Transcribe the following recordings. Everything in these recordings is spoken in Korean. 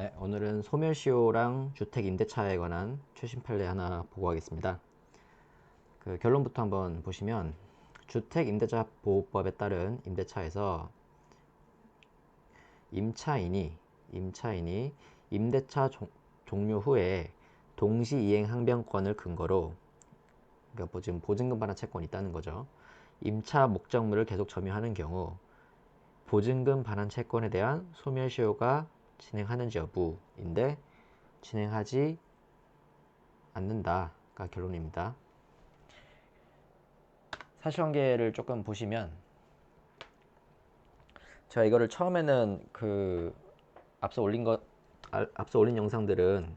네, 오늘은 소멸시효랑 주택 임대차에 관한 최신 판례 하나 보고 가겠습니다. 그 결론부터 한번 보시면 주택 임대차 보호법에 따른 임대차에서 임차인이 임차인이 임대차 종, 종료 후에 동시 이행 항변권을 근거로 그러니까 뭐 지금 보증금 반환 채권이 있다는 거죠. 임차 목적물을 계속 점유하는 경우 보증금 반환 채권에 대한 소멸시효가 진행하는지 여부인데 진행하지 않는다가 결론입니다. 사실관계를 조금 보시면 제가 이거를 처음에는 그 앞서 올린 것 아, 앞서 올린 영상들은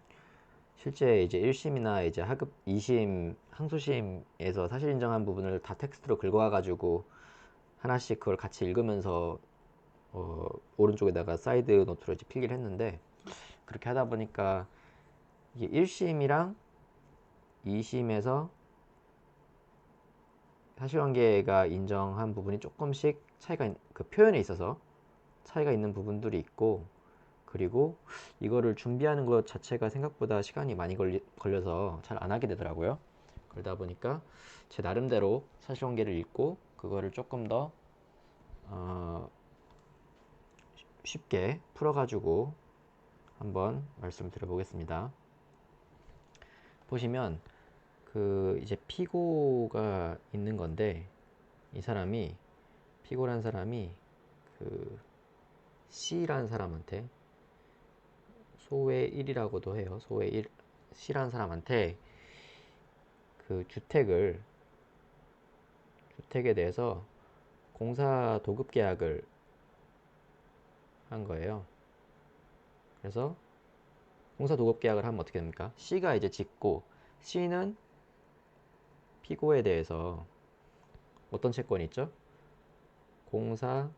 실제 이제 1심이나 이제 하급 2심 항소심에서 사실 인정한 부분을 다 텍스트로 긁어와 가지고 하나씩 그걸 같이 읽으면서 어, 오른쪽에다가 사이드 노트로 이제 필기를 했는데 그렇게 하다 보니까 이게 1심이랑 2심에서 사실관계가 인정한 부분이 조금씩 차이가 있- 그 표현에 있어서 차이가 있는 부분들이 있고 그리고 이거를 준비하는 것 자체가 생각보다 시간이 많이 걸리, 걸려서 잘 안 하게 되더라고요. 그러다 보니까 제 나름대로 사실관계를 읽고 그거를 조금 더 어, 쉽게 풀어가지고 한번 말씀 드려 보겠습니다. 보시면 그 이제 피고가 있는 건데 이 사람이 피고란 사람이 그 C라는 사람한테 소외 1이라고도 해요. 소외 1 C라는 사람한테 그 주택을 주택에 대해서 공사 도급 계약을 한 거예요. 그래서 공사 도급 계약을 하면 어떻게 됩니까? C가 이제 짓고 C는 피고에 대해서 어떤 채권이 있죠? 공사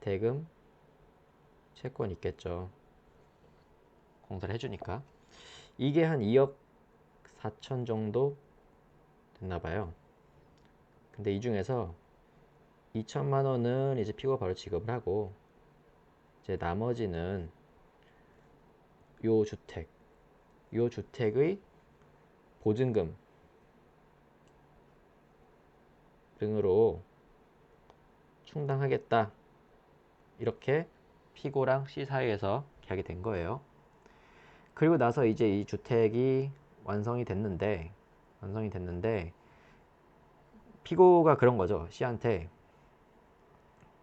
대금 채권이 있겠죠. 공사를 해주니까 이게 한 2억 4천 정도 됐나 봐요. 근데 이 중에서 2천만 원은 이제 피고가 바로 지급을 하고 이제 나머지는 요 주택, 요 주택의 보증금 등으로 충당하겠다. 이렇게 피고랑 C 사이에서 계약이 된 거예요. 그리고 나서 이제 이 주택이 완성이 됐는데, 완성이 됐는데, 피고가 그런 거죠. C한테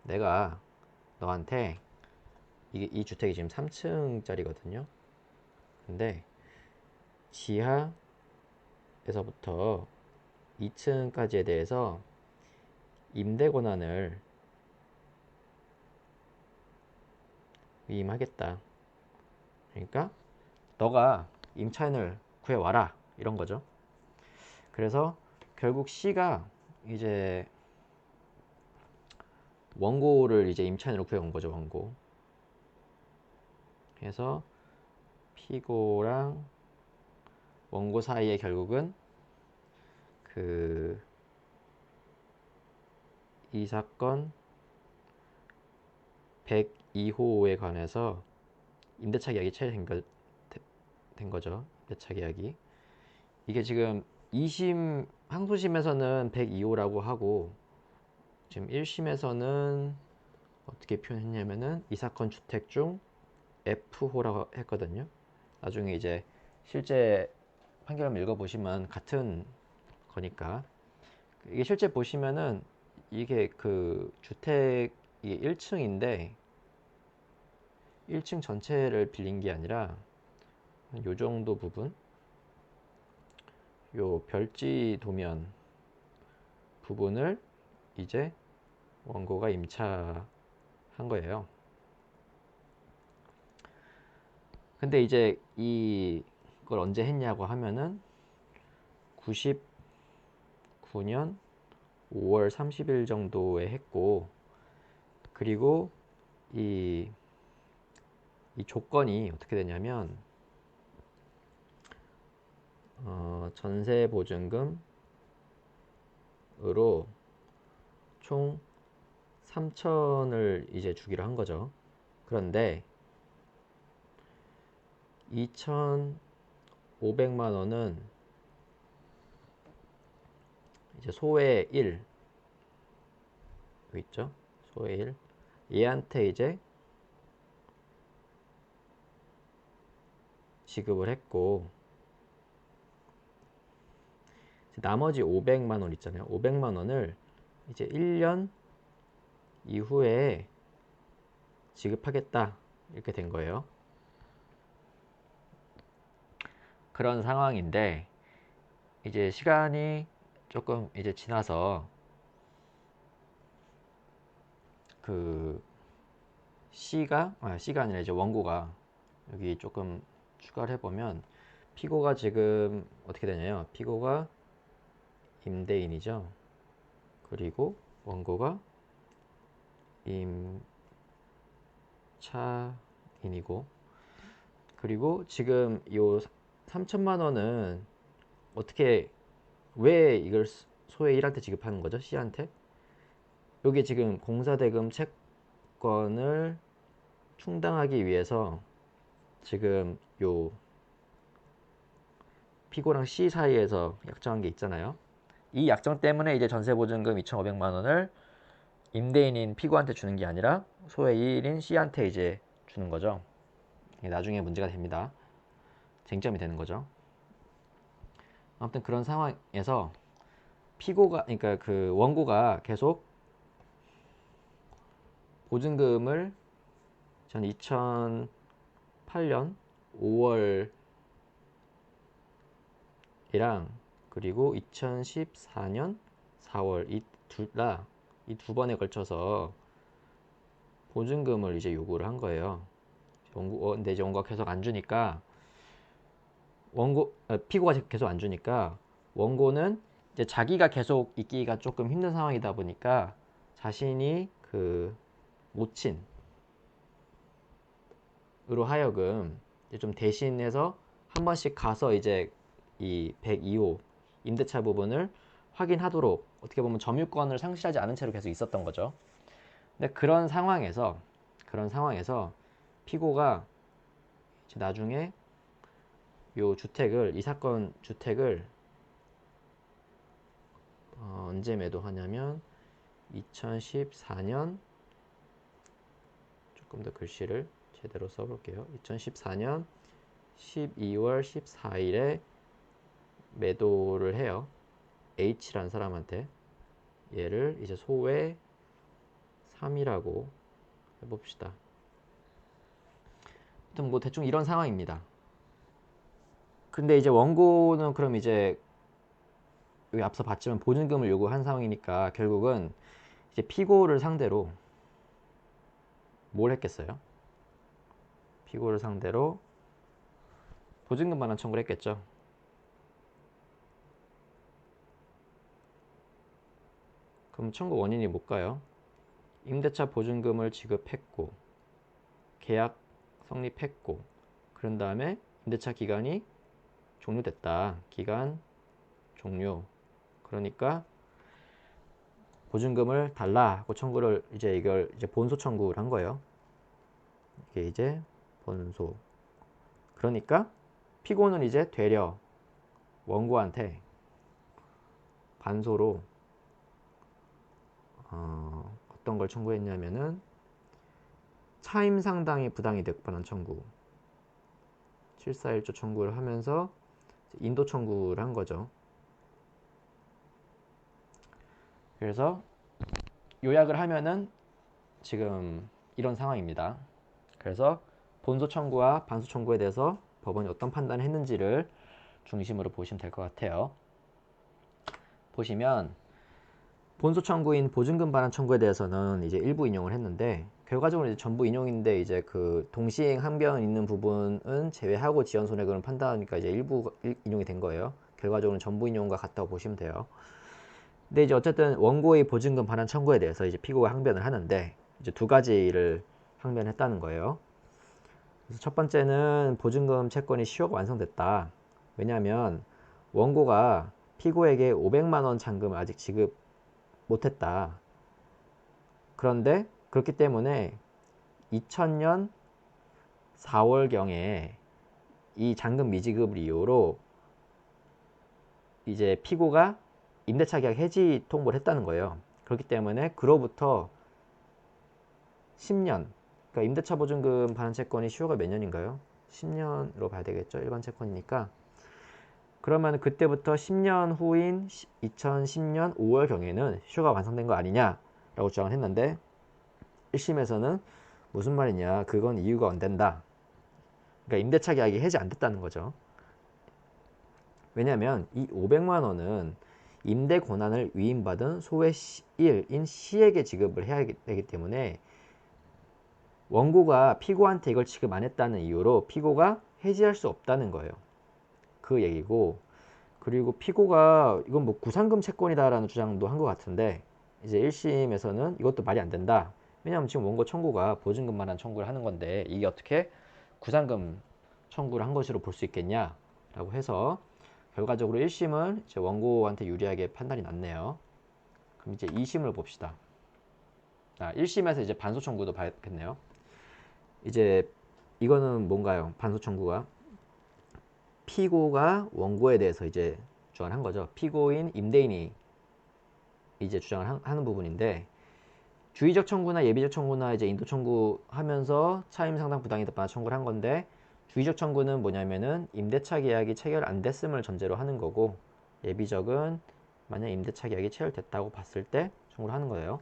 내가 너한테 이게 이 주택이 지금 3층짜리거든요. 근데 지하에서부터 2층까지에 대해서 임대 권한을 위임하겠다. 그러니까 너가 임차인을 구해 와라 이런 거죠. 그래서 결국 C가 이제 원고를 이제 임차인으로 구해온 거죠 원고. 그래서 피고랑 원고 사이에 결국은 그 이 사건 102호에 관해서 임대차 계약이 체결된 거죠. 임대차 계약이. 이게 지금 2심 항소심에서는 102호라고 하고 지금 1심에서는 어떻게 표현했냐면은 이 사건 주택 중 F호라고 했거든요. 나중에 이제 실제 판결문 읽어보시면 같은 거니까 이게 실제 보시면은 이게 그 주택 이게 1층인데 1층 전체를 빌린 게 아니라 요 정도 부분 요 별지 도면 부분을 이제 원고가 임차한 거예요. 근데 이제 이걸 언제 했냐고 하면은 99년 5월 30일 정도에 했고 그리고 이, 이 조건이 어떻게 되냐면 어, 전세 보증금으로 총 3천을 이제 주기로 한 거죠. 그런데 2,500만 원은 이제 소외 1 여기 있죠? 소외 1 얘한테 이제 지급을 했고 나머지 500만 원 있잖아요. 500만 원을 이제 1년 이후에 지급하겠다 이렇게 된 거예요. 그런 상황인데 이제 시간이 조금 이제 지나서 그 C가 아 C가 아니라 이제 원고가 여기 조금 추가를 해보면 피고가 지금 어떻게 되냐요? 피고가 임대인이죠. 그리고 원고가 임차인이고 그리고 지금 요 3천만 원은 어떻게 왜 이걸 소의 1한테 지급하는 거죠? C한테? 여기 지금 공사대금 채권을 충당하기 위해서 지금 요 피고랑 C 사이에서 약정한 게 있잖아요. 이 약정 때문에 이제 전세보증금 2,500만 원을 임대인인 피고한테 주는 게 아니라 소의 1인 C한테 이제 주는 거죠. 나중에 문제가 됩니다. 쟁점이 되는 거죠. 아무튼 그런 상황에서 피고가 그러니까 그 원고가 계속 보증금을 전 2008년 5월이랑 그리고 2014년 4월 이 둘 다 이 두 번에 걸쳐서 보증금을 이제 요구를 한 거예요. 원고, 어, 근데 이제 원고가 계속 안 주니까 원고 아, 피고가 계속 안 주니까 원고는 이제 자기가 계속 있기가 조금 힘든 상황이다 보니까 자신이 그 모친으로 하여금 좀 대신해서 한 번씩 가서 이제 이 102호 임대차 부분을 확인하도록 어떻게 보면 점유권을 상실하지 않은 채로 계속 있었던 거죠. 근데 그런 상황에서 그런 상황에서 피고가 나중에 요 주택을 이 사건 주택을 어, 언제 매도하냐면 2014년 조금 더 글씨를 제대로 써볼게요. 2014년 12월 14일에 매도를 해요. H라는 사람한테 얘를 이제 소외 3이라고 해봅시다. 아무튼 뭐 대충 이런 상황입니다. 근데 이제 원고는 그럼 이제 여기 앞서 봤지만 보증금을 요구한 상황이니까 결국은 이제 피고를 상대로 뭘 했겠어요? 피고를 상대로 보증금 반환 청구를 했겠죠. 그럼 청구 원인이 뭘까요? 임대차 보증금을 지급했고 계약 성립했고 그런 다음에 임대차 기간이 종료됐다. 기간 종료. 그러니까 보증금을 달라고 청구를 이제 이걸 이제 본소 청구를 한 거예요. 이게 이제 본소. 그러니까 피고는 이제 되려 원고한테 반소로 어, 어떤 걸 청구했냐면은 차임 상당히 부당이 됐거나 청구 741조 청구를 하면서 인도 청구를 한 거죠. 그래서 요약을 하면은 지금 이런 상황입니다. 그래서 본소 청구와 반소 청구에 대해서 법원이 어떤 판단을 했는지를 중심으로 보시면 될 것 같아요. 보시면 본소 청구인 보증금 반환 청구에 대해서는 이제 일부 인용을 했는데 결과적으로 이제 전부 인용인데 이제 그 동시행 항변 있는 부분은 제외하고 지연 손해금을 판단하니까 이제 일부 인용이 된 거예요. 결과적으로 전부 인용과 같다고 보시면 돼요. 근데 이제 어쨌든 원고의 보증금 반환 청구에 대해서 이제 피고가 항변을 하는데 이제 두 가지를 항변했다는 거예요. 그래서 첫 번째는 보증금 채권이 시효가 완성됐다. 왜냐하면 원고가 피고에게 500만 원 잔금을 아직 지급 못했다. 그런데 그렇기 때문에 2000년 4월경에 이 잔금 미지급을 이유로 이제 피고가 임대차 계약 해지 통보를 했다는 거예요. 그렇기 때문에 그로부터 10년, 그러니까 임대차 보증금 반환 채권이 시효가 몇 년인가요? 10년으로 봐야 되겠죠. 일반 채권이니까. 그러면 그때부터 10년 후인 2010년 5월 경에는 시효가 완성된 거 아니냐라고 주장을 했는데 1심에서는 무슨 말이냐? 그건 이유가 안 된다. 그러니까 임대차 계약이 해지 안 됐다는 거죠. 왜냐하면 이 500만 원은 임대 권한을 위임받은 소외 시일인 시에게 지급을 해야 되기 때문에 원고가 피고한테 이걸 지급 안 했다는 이유로 피고가 해지할 수 없다는 거예요. 그 얘기고 그리고 피고가 이건 뭐 구상금 채권이다라는 주장도 한 것 같은데 이제 1심에서는 이것도 말이 안 된다. 왜냐하면 지금 원고 청구가 보증금만한 청구를 하는 건데 이게 어떻게 구상금 청구를 한 것으로 볼 수 있겠냐라고 해서 결과적으로 1심은 이제 원고한테 유리하게 판단이 났네요. 그럼 이제 2심을 봅시다. 아, 1심에서 이제 반소 청구도 봐야겠네요. 이제 이거는 뭔가요? 반소 청구가 피고가 원고에 대해서 이제 주장을 한 거죠. 피고인 임대인이 이제 주장을 한- 하는 부분인데 주의적 청구나 예비적 청구나 이제 인도 청구 하면서 차임 상당 부당이득 반환 청구를 한 건데 주의적 청구는 뭐냐면은 임대차 계약이 체결 안 됐음을 전제로 하는 거고 예비적은 만약 임대차 계약이 체결됐다고 봤을 때 청구를 하는 거예요.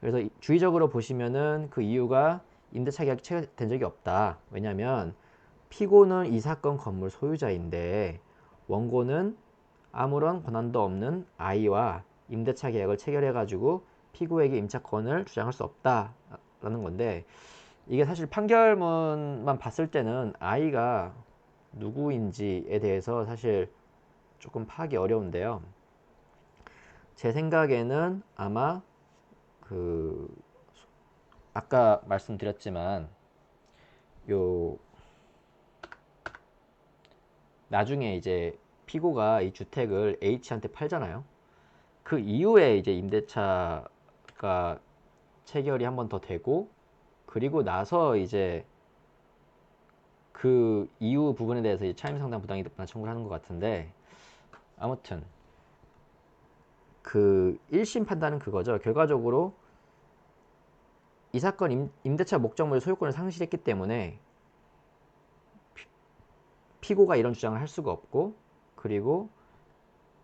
그래서 이- 주의적으로 보시면은 그 이유가 임대차 계약이 체결된 적이 없다. 왜냐하면 피고는 이 사건 건물 소유자인데 원고는 아무런 권한도 없는 아이와 임대차 계약을 체결해가지고 피고에게 임차권을 주장할 수 없다라는 건데 이게 사실 판결문만 봤을 때는 아이가 누구인지에 대해서 사실 조금 파악이 어려운데요. 제 생각에는 아마 그 아까 말씀드렸지만 요 나중에 이제 피고가 이 주택을 H한테 팔잖아요. 그 이후에 이제 임대차 가 체결이 한 번 더 되고 그리고 나서 이제 그 이후 부분에 대해서 차임 상당 부당이 득 반환 청구를 하는 것 같은데 아무튼 그 1심 판단은 그거죠. 결과적으로 이 사건 임, 임대차 목적물 소유권을 상실했기 때문에 피- 피고가 이런 주장을 할 수가 없고 그리고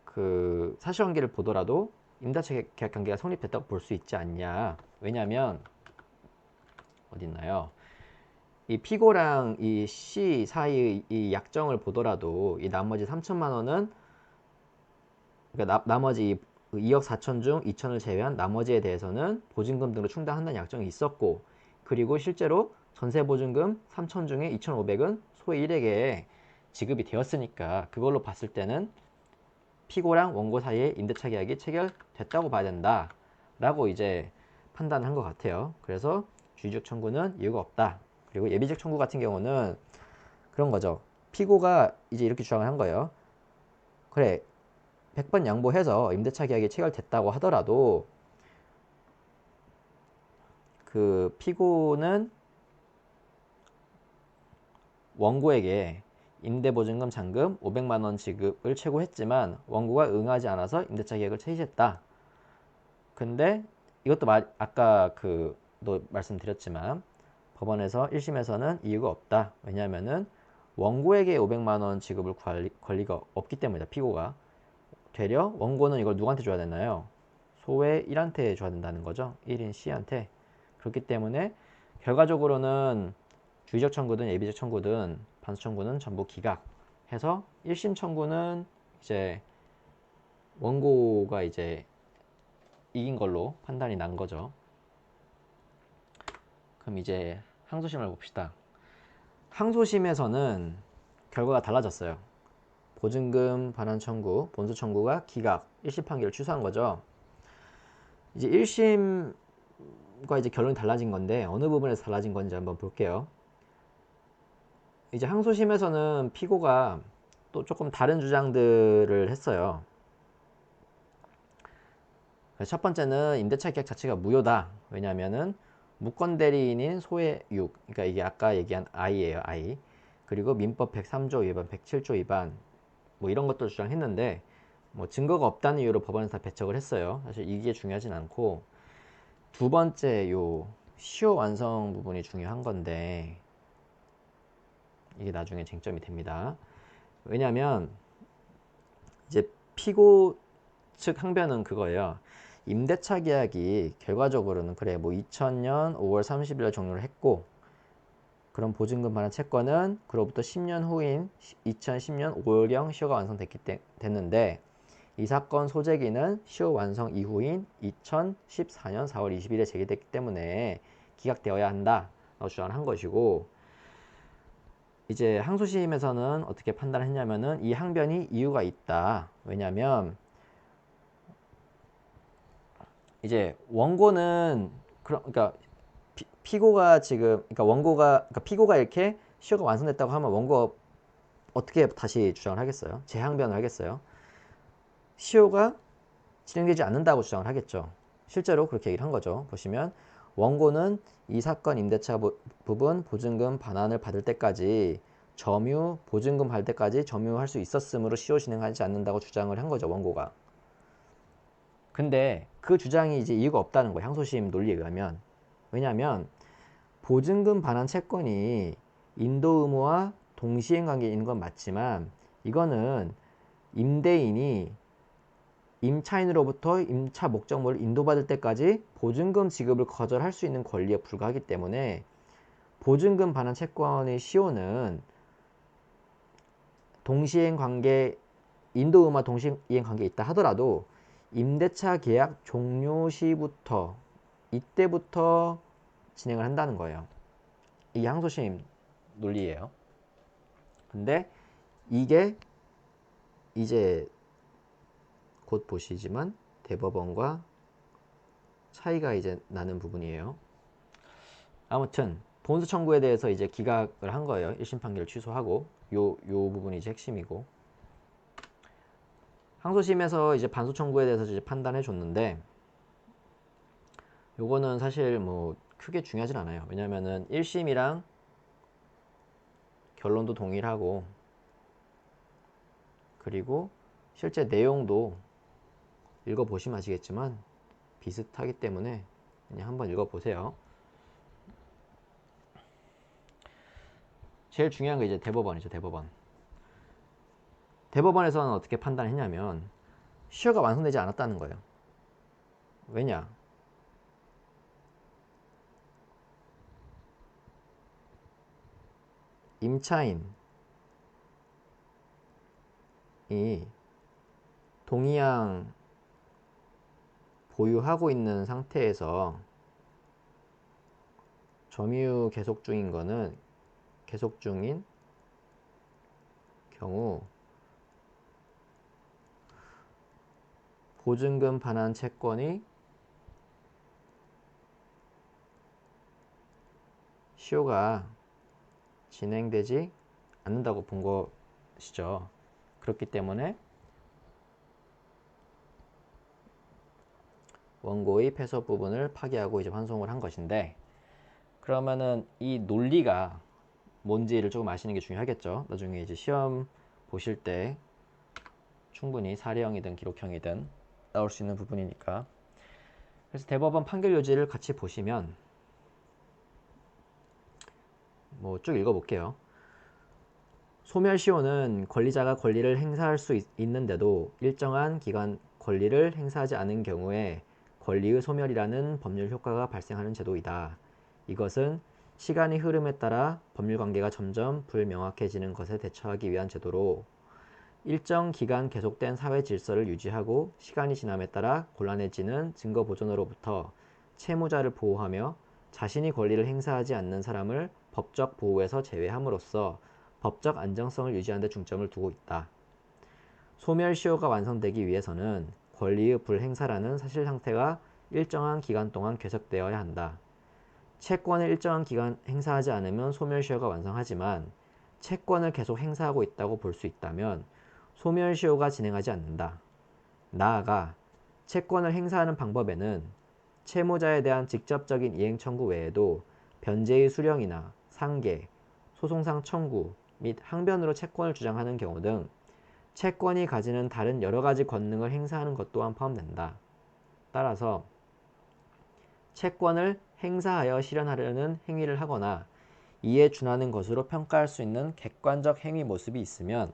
그 사실관계를 보더라도 임대차 계- 계약 관계가 성립됐다고 볼 수 있지 않냐. 왜냐하면 어디 있나요? 이 피고랑 이 C 사이의 이 약정을 보더라도 이 나머지 3천만 원은 그러니까 나, 나머지 이 2억 4천 중 2천을 제외한 나머지에 대해서는 보증금 등으로 충당한다는 약정이 있었고 그리고 실제로 전세 보증금 3천 중에 2,500은 소위 1에게 지급이 되었으니까 그걸로 봤을 때는 피고랑 원고 사이에 임대차 계약이 체결 됐다고 봐야 된다 라고 이제 판단한 것 같아요. 그래서 주의적 청구는 이유가 없다. 그리고 예비적 청구 같은 경우는 그런 거죠. 피고가 이제 이렇게 주장을 한 거예요. 그래 100번 양보해서 임대차 계약이 체결됐다고 하더라도 그 피고는 원고에게 임대보증금 잔금 500만 원 지급을 최고했지만 원고가 응하지 않아서 임대차 계약을 체시했다. 근데 이것도 말, 아까 그도 말씀드렸지만 법원에서 1심에서는 이유가 없다. 왜냐하면은 원고에게 500만 원 지급을 구할 권리가 없기 때문이다. 피고가. 되려 원고는 이걸 누구한테 줘야 되나요? 소외 1한테 줘야 된다는 거죠. 1인 C한테. 그렇기 때문에 결과적으로는 주의적 청구든 예비적 청구든 반수 청구는 전부 기각해서 1심 청구는 이제 원고가 이제 이긴 걸로 판단이 난 거죠. 그럼 이제 항소심을 봅시다. 항소심에서는 결과가 달라졌어요. 보증금 반환 청구, 본수 청구가 기각, 1심 판결을 취소한 거죠. 이제 1심과 이제 결론이 달라진 건데 어느 부분에서 달라진 건지 한번 볼게요. 이제 항소심에서는 피고가 또 조금 다른 주장들을 했어요. 첫 번째는 임대차 계약 자체가 무효다. 왜냐하면은 무권 대리인인 소의 6, 그러니까 이게 아까 얘기한 I예요, I. 그 그리고 민법 103조 위반, 107조 위반 뭐 이런 것도 주장했는데 뭐 증거가 없다는 이유로 법원에서 다 배척을 했어요. 사실 이게 중요하진 않고 두 번째 요 시효 완성 부분이 중요한 건데 이게 나중에 쟁점이 됩니다. 왜냐하면 이제 피고 측 항변은 그거예요. 임대차 계약이 결과적으로는 그래 뭐 2000년 5월 30일 종료를 했고 그럼 보증금 반환 채권은 그로부터 10년 후인 2010년 5월경 시효가 완성됐기 때, 됐는데 이 사건 소재기는 시효 완성 이후인 2014년 4월 20일에 제기됐기 때문에 기각되어야 한다. 라고 주장을 한 것이고 이제 항소심에서는 어떻게 판단을 했냐면은 이 항변이 이유가 있다. 왜냐면 이제 원고는 그러니까 피, 피고가 지금 그러니까 원고가 그러니까 피고가 이렇게 시효가 완성됐다고 하면 원고 어떻게 다시 주장을 하겠어요? 재항변을 하겠어요? 시효가 진행되지 않는다고 주장을 하겠죠. 실제로 그렇게 얘기를 한 거죠. 보시면 원고는 이 사건 임대차 부, 부분 보증금 반환을 받을 때까지 점유 보증금 받을 때까지 점유할 수 있었으므로 시효 진행하지 않는다고 주장을 한 거죠. 원고가. 근데 그 주장이 이제 이유가 없다는 거예요. 항소심 논리에 의하면. 왜냐하면 보증금 반환 채권이 인도 의무와 동시행 있는 건 맞지만 이거는 임대인이 임차인으로부터 임차 목적물을 인도받을 때까지 보증금 지급을 거절할 수 있는 권리에 불과하기 때문에 보증금 반환 채권의 시효는 동시행 관계 인도 의무와 동시행 관계에 있다 하더라도 임대차 계약 종료 시부터 이때부터 진행을 한다는 거예요. 이 항소심 논리예요. 근데 이게 이제 곧 보시지만 대법원과 차이가 이제 나는 부분이에요. 아무튼 본수 청구에 대해서 이제 기각을 한 거예요. 1심 판결을 취소하고 요, 요 부분이 이제 핵심이고 항소심에서 이제 반소 청구에 대해서 이제 판단해 줬는데 요거는 사실 뭐 크게 중요하진 않아요. 왜냐면은 1심이랑 결론도 동일하고 그리고 실제 내용도 읽어보시면 아시겠지만 비슷하기 때문에 그냥 한번 읽어보세요. 제일 중요한 게 이제 대법원이죠, 대법원. 대법원에서는 어떻게 판단했냐면 시효가 완성되지 않았다는 거예요. 왜냐? 임차인이 동의양 보유하고 있는 상태에서 점유 계속 중인 거는 계속 중인 경우 보증금 반환 채권이 시효가 진행되지 않는다고 본 것이죠. 그렇기 때문에 원고의 폐쇄 부분을 파기하고 이제 환송을 한 것인데 그러면은 이 논리가 뭔지를 조금 아시는 게 중요하겠죠. 나중에 이제 시험 보실 때 충분히 사례형이든 기록형이든 나올 수 있는 부분이니까. 그래서 대법원 판결 요지를 같이 보시면 뭐 쭉 읽어볼게요. 소멸시효는 권리자가 권리를 행사할 수 있, 있는데도 일정한 기간 권리를 행사하지 않은 경우에 권리의 소멸이라는 법률 효과가 발생하는 제도이다. 이것은 시간의 흐름에 따라 법률 관계가 점점 불명확해지는 것에 대처하기 위한 제도로 일정 기간 계속된 사회 질서를 유지하고 시간이 지남에 따라 곤란해지는 증거 보존으로부터 채무자를 보호하며 자신이 권리를 행사하지 않는 사람을 법적 보호에서 제외함으로써 법적 안정성을 유지하는 데 중점을 두고 있다. 소멸시효가 완성되기 위해서는 권리의 불행사라는 사실 상태가 일정한 기간 동안 계속되어야 한다. 채권을 일정한 기간 행사하지 않으면 소멸시효가 완성하지만 채권을 계속 행사하고 있다고 볼 수 있다면 소멸시효가 진행하지 않는다. 나아가 채권을 행사하는 방법에는 채무자에 대한 직접적인 이행 청구 외에도 변제의 수령이나 상계, 소송상 청구, 및 항변으로 채권을 주장하는 경우 등 채권이 가지는 다른 여러 가지 권능을 행사하는 것 또한 포함된다. 따라서 채권을 행사하여 실현하려는 행위를 하거나 이에 준하는 것으로 평가할 수 있는 객관적 행위 모습이 있으면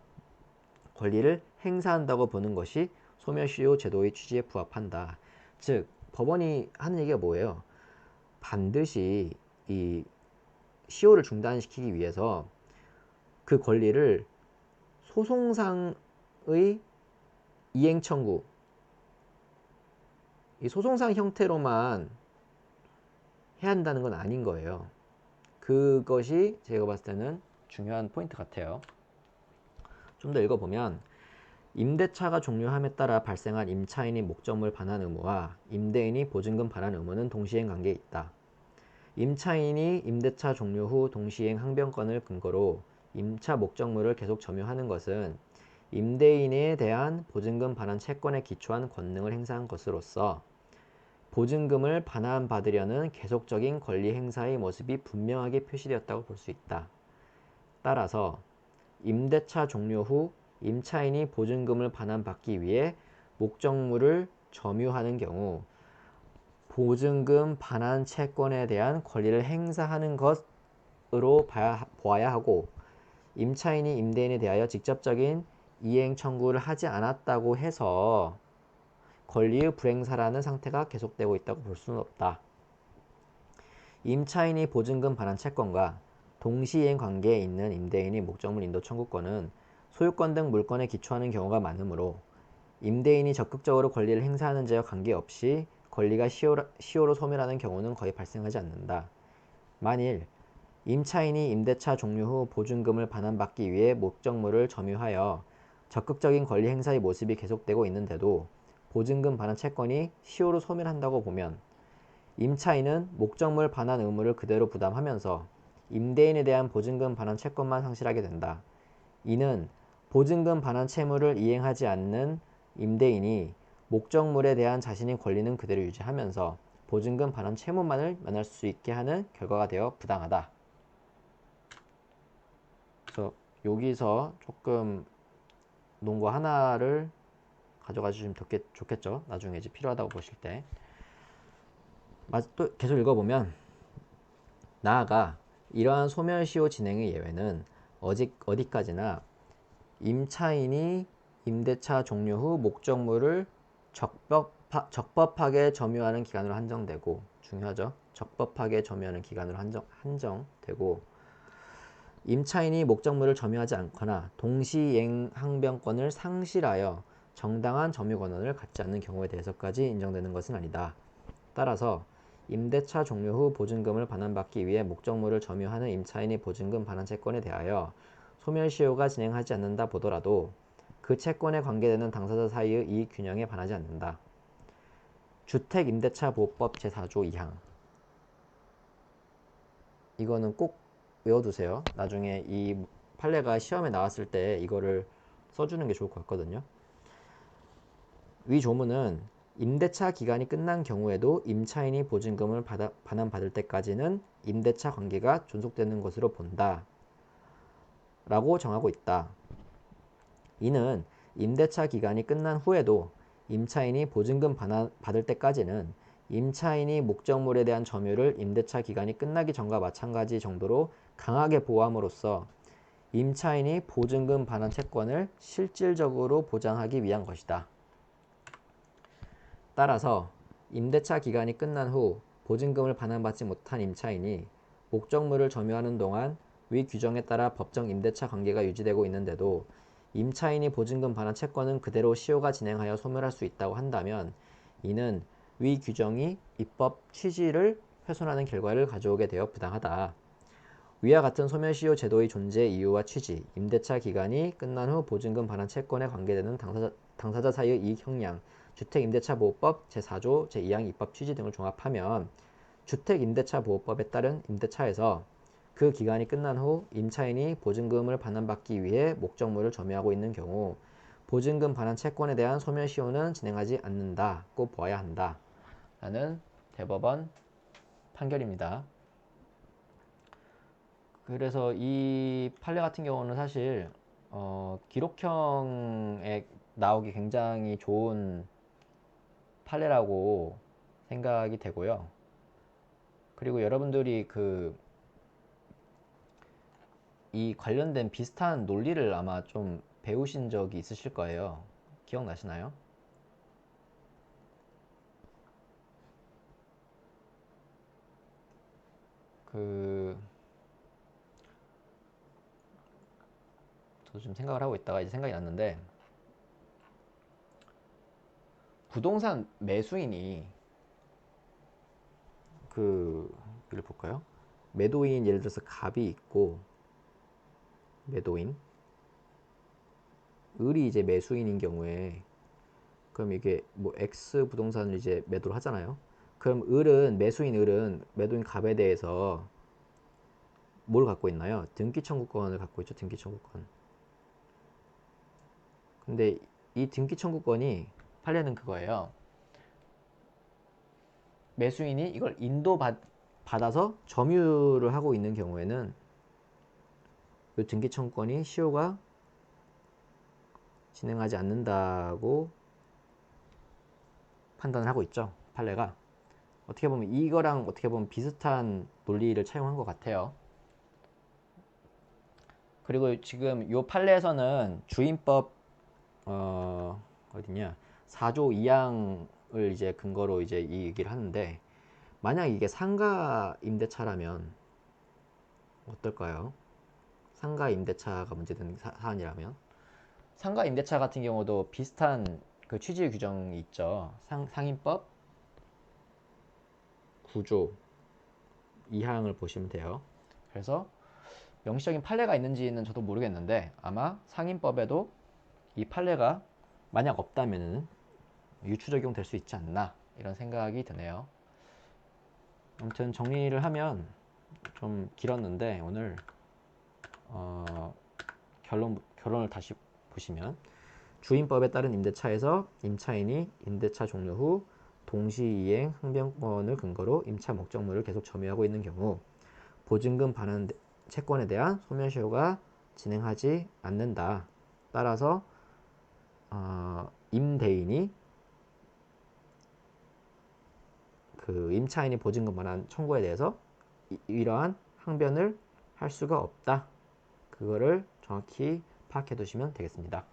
권리를 행사한다고 보는 것이 소멸시효 제도의 취지에 부합한다. 즉 법원이 하는 얘기가 뭐예요? 반드시 이 시효를 중단시키기 위해서 그 권리를 소송상의 이행 청구 이 소송상 형태로만 해야 한다는 건 아닌 거예요. 그것이 제가 봤을 때는 중요한 포인트 같아요. 좀 더 읽어보면 임대차가 종료함에 따라 발생한 임차인이 목적물 반환 의무와 임대인이 보증금 반환 의무는 동시행 관계에 있다. 임차인이 임대차 종료 후 동시행 항변권을 근거로 임차 목적물을 계속 점유하는 것은 임대인에 대한 보증금 반환 채권에 기초한 권능을 행사한 것으로서 보증금을 반환받으려는 계속적인 권리 행사의 모습이 분명하게 표시되었다고 볼 수 있다. 따라서 임대차 종료 후 임차인이 보증금을 반환받기 위해 목적물을 점유하는 경우 보증금 반환 채권에 대한 권리를 행사하는 것으로 봐야, 보아야 하고 임차인이 임대인에 대하여 직접적인 이행 청구를 하지 않았다고 해서 권리의 불행사라는 상태가 계속되고 있다고 볼 수는 없다. 임차인이 보증금 반환 채권과 동시이행 관계에 있는 임대인이 목적물 인도 청구권은 소유권 등 물건에 기초하는 경우가 많으므로 임대인이 적극적으로 권리를 행사하는 자와 관계없이 권리가 시효 로 소멸하는 경우는 거의 발생하지 않는다. 만일 임차인이 임대차 종료 후 보증금을 반환받기 위해 목적물을 점유하여 적극적인 권리 행사의 모습이 계속되고 있는데도 보증금 반환 채권이 시효로 소멸한다고 보면 임차인은 목적물 반환 의무를 그대로 부담하면서 임대인에 대한 보증금 반환 채권만 상실하게 된다. 이는 보증금 반환 채무를 이행하지 않는 임대인이 목적물에 대한 자신의 권리는 그대로 유지하면서 보증금 반환 채무만을 면할 수 있게 하는 결과가 되어 부당하다. 그래서 여기서 조금 논거 하나를 가져가 주시면 좋겠 죠. 나중에 이제 필요하다고 보실 때. 또 계속 읽어보면 나아가 이러한 소멸시효 진행의 예외는 어디, 어디까지나 임차인이 임대차 종료 후 목적물을 적법하, 적법하게 점유하는 기간으로 한정되고 중요하죠. 적법하게 점유하는 기간으로 한정, 한정되고 임차인이 목적물을 점유하지 않거나 동시행 항변권을 상실하여 정당한 점유 권한을 갖지 않는 경우에 대해서까지 인정되는 것은 아니다. 따라서 임대차 종료 후 보증금을 반환받기 위해 목적물을 점유하는 임차인의 보증금 반환 채권에 대하여 소멸시효가 진행하지 않는다 보더라도 그 채권에 관계되는 당사자 사이의 이익 균형에 반하지 않는다. 주택임대차보호법 제4조 2항 이거는 꼭 외워두세요. 나중에 이 판례가 시험에 나왔을 때 이거를 써주는 게 좋을 것 같거든요. 위 조문은 임대차 기간이 끝난 경우에도 임차인이 보증금을 받아, 반환받을 때까지는 임대차 관계가 존속되는 것으로 본다. 라고 정하고 있다. 이는 임대차 기간이 끝난 후에도 임차인이 보증금 반환 받을 때까지는 임차인이 목적물에 대한 점유를 임대차 기간이 끝나기 전과 마찬가지 정도로 강하게 보호함으로써 임차인이 보증금 반환 채권을 실질적으로 보장하기 위한 것이다. 따라서 임대차 기간이 끝난 후 보증금을 반환받지 못한 임차인이 목적물을 점유하는 동안 위 규정에 따라 법정 임대차 관계가 유지되고 있는데도 임차인이 보증금 반환 채권은 그대로 시효가 진행하여 소멸할 수 있다고 한다면 이는 위 규정이 입법 취지를 훼손하는 결과를 가져오게 되어 부당하다. 위와 같은 소멸시효 제도의 존재 이유와 취지, 임대차 기간이 끝난 후 보증금 반환 채권에 관계되는 당사자, 당사자 사이의 이익 형량, 주택임대차보호법 제4조 제2항 입법 취지 등을 종합하면 주택임대차보호법에 따른 임대차에서 그 기간이 끝난 후 임차인이 보증금을 반환받기 위해 목적물을 점유하고 있는 경우 보증금 반환 채권에 대한 소멸시효는 진행하지 않는다고 보아야 한다. 라는 대법원 판결입니다. 그래서 이 판례 같은 경우는 사실 어, 기록형에 나오기 굉장히 좋은 판례라고 생각이 되고요. 그리고 여러분들이 그 이 관련된 비슷한 논리를 아마 좀 배우신 적이 있으실 거예요. 기억나시나요? 그 저도 좀 생각을 하고 있다가 이제 생각이 났는데 부동산 매수인이 그 여기를 볼까요? 매도인 예를 들어서 갑이 있고 매도인 을이 이제 매수인인 경우에 그럼 이게 뭐 X 부동산을 이제 매도를 하잖아요. 그럼 을은 매수인 을은 매도인 갑에 대해서 뭘 갖고 있나요? 등기 청구권을 갖고 있죠. 등기 청구권. 근데 이 등기 청구권이 판례는 그거예요. 매수인이 이걸 인도받 받아서 점유를 하고 있는 경우에는 이 등기 청구권이 시효가 진행하지 않는다고 판단을 하고 있죠. 판례가. 어떻게 보면 이거랑 어떻게 보면 비슷한 논리를 차용한 것 같아요. 그리고 지금 요 판례에서는 주임법 어 어디냐 4조 2항을 이제 근거로 이제 이 얘기를 하는데 만약 이게 상가 임대차라면 어떨까요? 상가 임대차가 문제된 사, 사안이라면 상가 임대차 같은 경우도 비슷한 그 취지 규정이 있죠. 상, 상임법 9조 2항을 보시면 돼요. 그래서 명시적인 판례가 있는지는 저도 모르겠는데 아마 상임법에도 이 판례가 만약 없다면은 유추 적용될 수 있지 않나 이런 생각이 드네요. 아무튼 정리를 하면 좀 길었는데 오늘 어, 결론 결론을 다시 보시면 주임법에 따른 임대차에서 임차인이 임대차 종료 후 동시이행 항변권을 근거로 임차 목적물을 계속 점유하고 있는 경우 보증금 반환 채권에 대한 소멸시효가 진행하지 않는다. 따라서 어, 임대인이 그 임차인이 보증금 반환 청구에 대해서 이, 이러한 항변을 할 수가 없다. 그거를 정확히 파악해 두시면 되겠습니다.